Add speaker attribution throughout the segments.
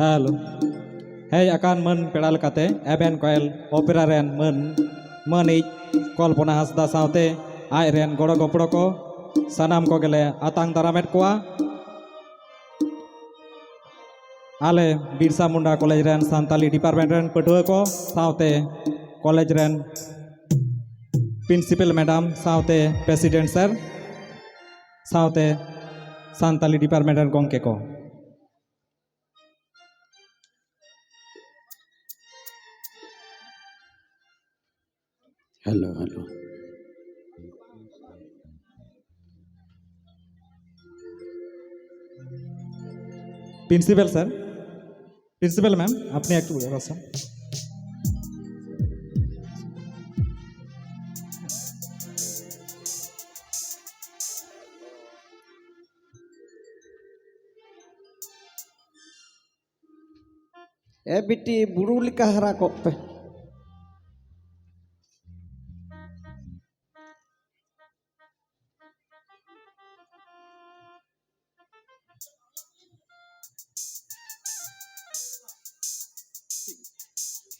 Speaker 1: Hello ᱦᱮᱡ ᱟᱠᱟᱱ ᱢᱟᱹᱱ ᱯᱮᱲᱟ ᱞᱮᱠᱟᱛᱮ ᱮᱵᱮᱱ ᱠᱚᱭᱮᱞ ᱚᱯᱮᱨᱟ ᱨᱮᱱ ᱢᱟᱹᱱ ᱢᱟᱹᱱᱤᱡ ᱠᱚᱞᱯᱚᱱᱟ ᱦᱟᱸᱥᱫᱟ ᱥᱟᱶᱛᱮ ᱟᱡ ᱨᱮᱱ ᱜᱚᱲᱚ ᱜᱚᱯᱲᱚ ᱠᱚ ᱥᱟᱱᱟᱢ ᱠᱚᱜᱮᱞᱮ ᱟᱛᱟᱝ ᱫᱟᱨᱟᱢᱮᱫ ᱠᱚᱣᱟ ᱟᱞᱮ ᱵᱤᱨᱥᱟ ᱢᱩᱱᱰᱟ ᱠᱚᱞᱮᱡᱽ ᱨᱮᱱ ᱥᱟᱱᱛᱟᱞᱤ ᱰᱤᱯᱟᱨᱴᱢᱮᱱᱴ ᱨᱮᱱ ᱯᱟᱹᱴᱷᱩᱣᱟᱹ ᱠᱚ ᱥᱟᱶᱛᱮ ᱠᱚᱞᱮᱡᱽ ᱨᱮᱱ ᱯᱨᱤᱱᱥᱤᱯᱟᱞ ᱢᱮᱰᱟᱢ ᱥᱟᱶᱛᱮ ᱯᱨᱮᱥᱤᱰᱮᱱᱴ ᱥᱟᱨ ᱥᱟᱶᱛᱮ ᱥᱟᱱᱛᱟᱲᱤ ᱰᱤᱯᱟᱨᱴᱢᱮᱱᱴ ᱨᱮᱱ ᱜᱚᱢᱠᱮ ᱠᱚ
Speaker 2: hello hello.
Speaker 1: Principal sir. Principal ma'am আপনি একটু
Speaker 2: বুঝে পাচ্ছেন এ বিটি বুড়ুলি কাহারা কপে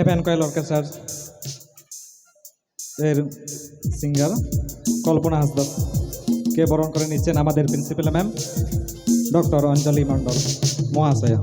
Speaker 1: এভেন কয়েল অর্কেস্ট্রার এর সিঙ্গার, কল্পনা হাসদাস কে বরণ করে নিচ্ছেন আমাদের principal, ma'am? Doctor Anjali Mondal, মহাশয়া।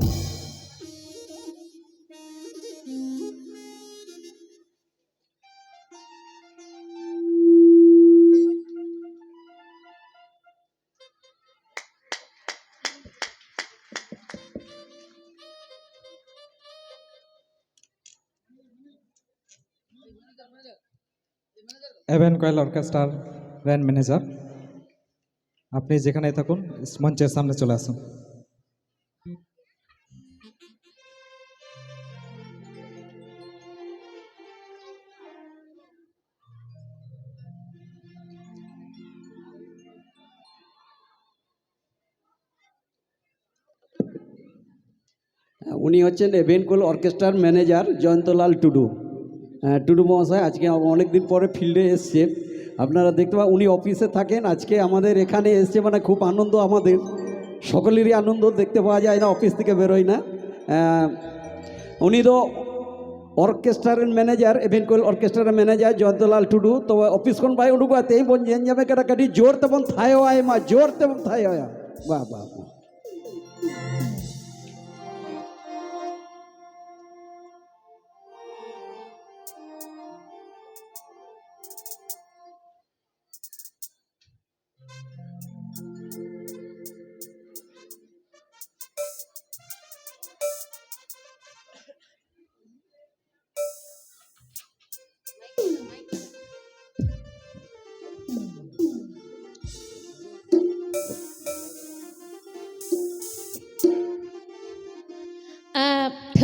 Speaker 1: এভেন কয়েল অর্কেস্ট্রার র্যান্ড ম্যানেজার। আপনি যেখানে থাকুন, মঞ্চের সামনে চলে আসুন।
Speaker 2: উনি হচ্ছেন এভেন এভেনকুল অর্কেস্ট্রার ম্যানেজার জয়ন্তলাল টুডু। টুডু মহাশয়, আজকে অনেক দিন পরে ফিল্ডে এসছে। আপনারা দেখতে পা উনি অফিসে থাকেন, আজকে আমাদের এখানে এসছে মানে খুব আনন্দ আমাদের। সকলেরই আনন্দ, দেখতে পাওয়া যায় না, অফিস থেকে বেরোয় না। উনি তো অর্কেস্ট্রার ম্যানেজার, এভেনকুয়াল অর্কেস্ট্রার ম্যানেজার, জয়ন্তলাল টুডু। তো অফিস কোন ভাই উডুকা তেই বোন জেন যাবে কাটাকাটি, জোর তেমন থায় আয় মা, জোর তেমন থায় আয়া বাহ বাহ
Speaker 3: বাহ।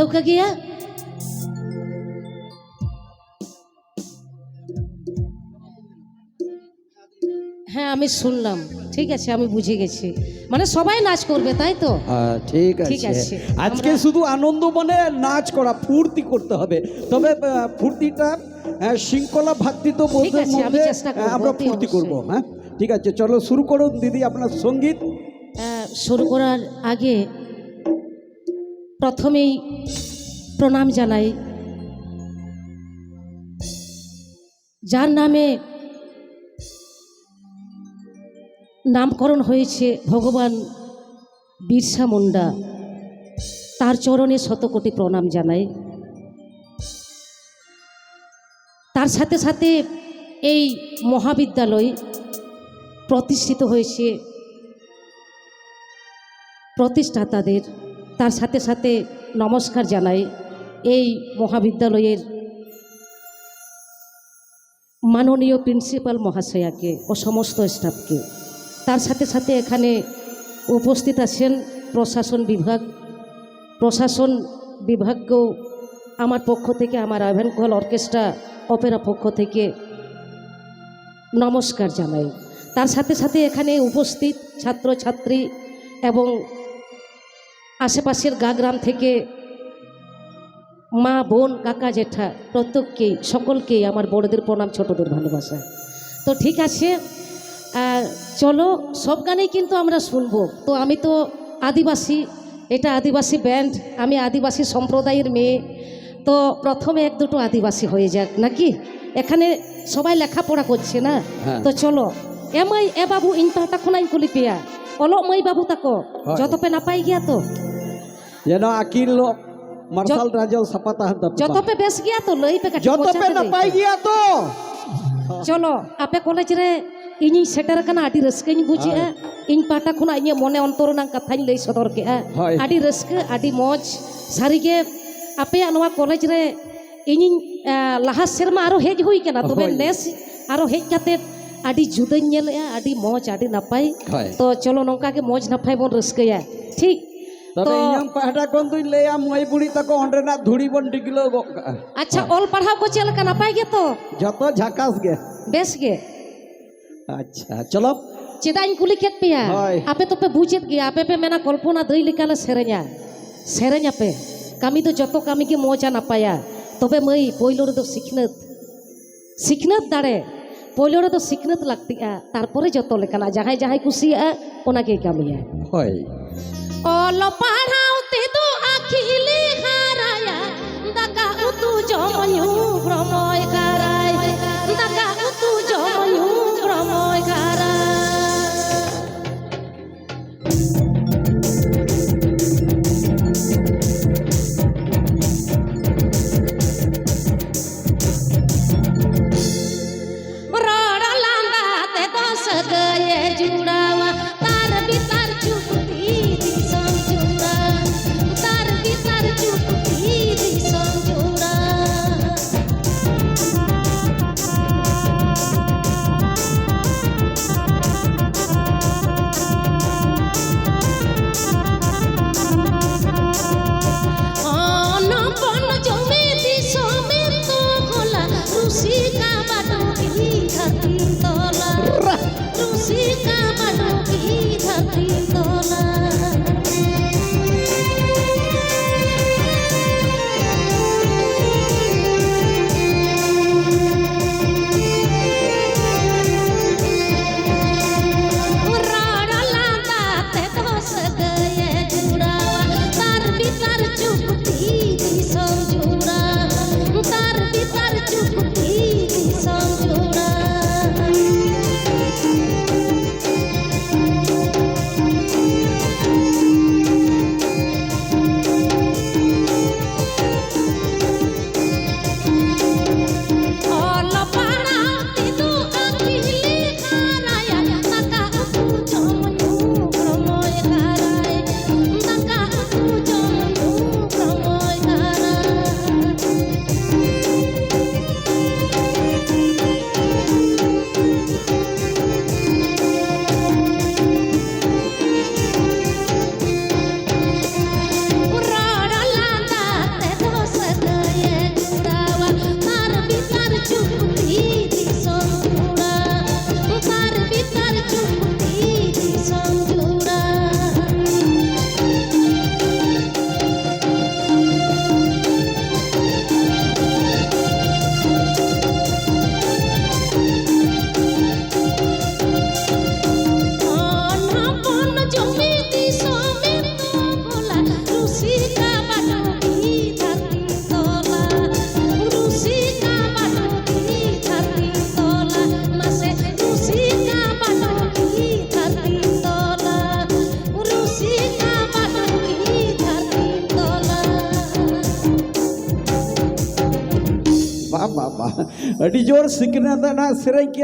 Speaker 3: ঠেউকা গিয়া হ্যাঁ আমি শুনলাম। ঠিক আছে আমি বুঝে গেছি। মানে সবাই নাচ করবে তাই তো?
Speaker 2: ঠিক আছে। আজকে শুধু আনন্দ মানে নাচ করা ফুর্তি করতে হবে। তবে ফুর্তিটা শৃঙ্খলা ভ্রাতৃত্ব বোধের মধ্যে আমরা ফুর্তি করব। হ্যাঁ? ঠিক আছে চলো শুরু করুন দিদি আপনার
Speaker 3: সংগীত। শুরু করার আগে প্রথমেই প্রণাম জানাই। যার নামে নামকরণ হয়েছে ভগবান বিরসা মুন্ডা, তার চরণে শতকোটি প্রণাম জানাই। তার সাথে সাথে এই মহাবিদ্যালয় প্রতিষ্ঠিত হয়েছে প্রতিষ্ঠাতাদের তার সাথে সাথে নমস্কার জানাই এই মহাবিদ্যালয়ের মাননীয় প্রিন্সিপাল মহাশয়াকে ও সমস্ত স্টাফকে। তার সাথে সাথে এখানে উপস্থিত আছেন প্রশাসন বিভাগ। প্রশাসন বিভাগকেও আমার পক্ষ থেকে, আমার আভেনকল অর্কেস্ট্রা অপেরা পক্ষ থেকে নমস্কার জানাই। তার সাথে সাথে এখানে উপস্থিত ছাত্রছাত্রী এবং আশেপাশের গাগ্রাম থেকে মা বোন কাকা জেঠা প্রত্যেককেই সকলকেই আমার বড়দের প্রণাম ছোটদের ভালোবাসা। তো ঠিক আছে চলো সব গানেই কিন্তু আমরা শুনব। তো আমি তো আদিবাসী এটা আদিবাসী ব্যান্ড আমি আদিবাসী সম্প্রদায়ের মেয়ে। তো প্রথমে এক দুটো আদিবাসী হয়ে যাক নাকি? এখানে সবাই লেখাপড়া করছে না?
Speaker 2: হ্যাঁ।
Speaker 3: তো চলো এ মাই এ বাবু ইন পাহতা খোনাই কুলি পেয়া। অলক মাই বাবু তাকো। যত পে নাপাই গিয়া তো।
Speaker 2: যেন আকিল লোক মার্শাল রাজল সাপাতাহার দপ্তর
Speaker 3: যত পে বেশ গিয়া তো লই পে কাটি
Speaker 2: যত পে না পাই গিয়া তো
Speaker 3: চলো আপে কলেজ রে ইনি সেটার কানা আটি রসকে ইনি বুঝি ইন পাটা খুনা ইনি মনে অন্তর না কথা লই
Speaker 2: সদর
Speaker 3: কে আটি রসকে আটি মজ সারিগে আপে আনোয়া কলেজ রে ইনি লাহা সেরমা আরও হেজ হই কেনা তবে নেস আরও হেজ কাতে আডি জুদাই নেলে আডি
Speaker 2: মজ
Speaker 3: আডি নাপাই তো চলো নঙ্কা কে মজ নাপাই বন
Speaker 2: রসকে
Speaker 3: ঠিক
Speaker 2: ᱛᱚ ᱯᱟᱦᱴᱟ ᱠᱷᱚᱱ ᱞᱟᱹᱭᱟ ᱛᱟᱠᱚ ᱚᱸᱰᱮᱱᱟᱜ ᱫᱷᱩᱲᱤ ᱵᱚᱱ
Speaker 3: ᱟᱪᱪᱷᱟ ᱚᱞ ᱠᱚ ᱪᱮᱫ ᱞᱮᱠᱟ ᱱᱟᱯᱟᱭ
Speaker 2: ᱡᱚᱛᱚ ᱜᱮ
Speaker 3: ᱵᱮᱥ ᱜᱮ
Speaker 2: ᱟᱪᱪᱷᱟ ᱪᱚᱞᱚ
Speaker 3: ᱪᱮᱫᱟᱜ ᱤᱧ ᱠᱩᱞᱤ ᱠᱮᱫ ᱯᱮᱭᱟ ᱟᱯᱮ ᱵᱩᱡᱮᱫ ᱜᱮᱭᱟ ᱟᱯᱮ ᱯᱮ ᱢᱮᱱᱟ ᱠᱚᱞᱯᱚᱱᱟ ᱫᱟᱹᱭ ᱞᱮᱠᱟᱞᱮ ᱥᱮᱨᱮᱧᱟ ᱥᱮᱨᱮᱧ ᱟᱯᱮ ᱠᱟᱹᱢᱤ ᱫᱚ ᱡᱚᱛᱚ ᱠᱟᱹᱢᱤ ᱜᱮ ᱢᱚᱡᱟ ᱱᱟᱯᱟᱭᱟ ᱛᱚᱵᱮ ᱢᱟᱹᱭ ᱯᱳᱭᱞᱳ ᱨᱮᱫᱚ ᱥᱤᱠᱷᱱᱟᱹᱛ ᱥᱤᱠᱷᱱᱟᱹᱛ ᱫᱟᱲᱮ ᱯᱳᱭᱞᱳ ᱨᱮᱫᱚ ᱥᱤᱠᱷᱱᱟᱹᱛ ᱞᱟᱹᱠᱛᱤᱜᱼᱟ ᱛᱟᱨᱯᱚᱨᱮ ᱡᱚᱛᱚ ᱞᱮᱠᱟᱱᱟᱜ ᱡᱟᱦᱟᱸᱭ ᱡᱟᱦᱟᱸᱭ ᱠᱩᱥᱤᱭᱟᱜᱼᱟ ᱚᱱᱟᱜᱮ ᱠᱟᱹᱢᱤᱭᱟ
Speaker 2: হয়
Speaker 3: ᱚᱞ ᱯᱟᱲᱦᱟᱣ ᱛᱮᱫᱚ ᱟᱹᱠᱷᱤᱞᱮ
Speaker 2: அடிச்சோர் சிக்கினா தான் நான் சிறைக்கு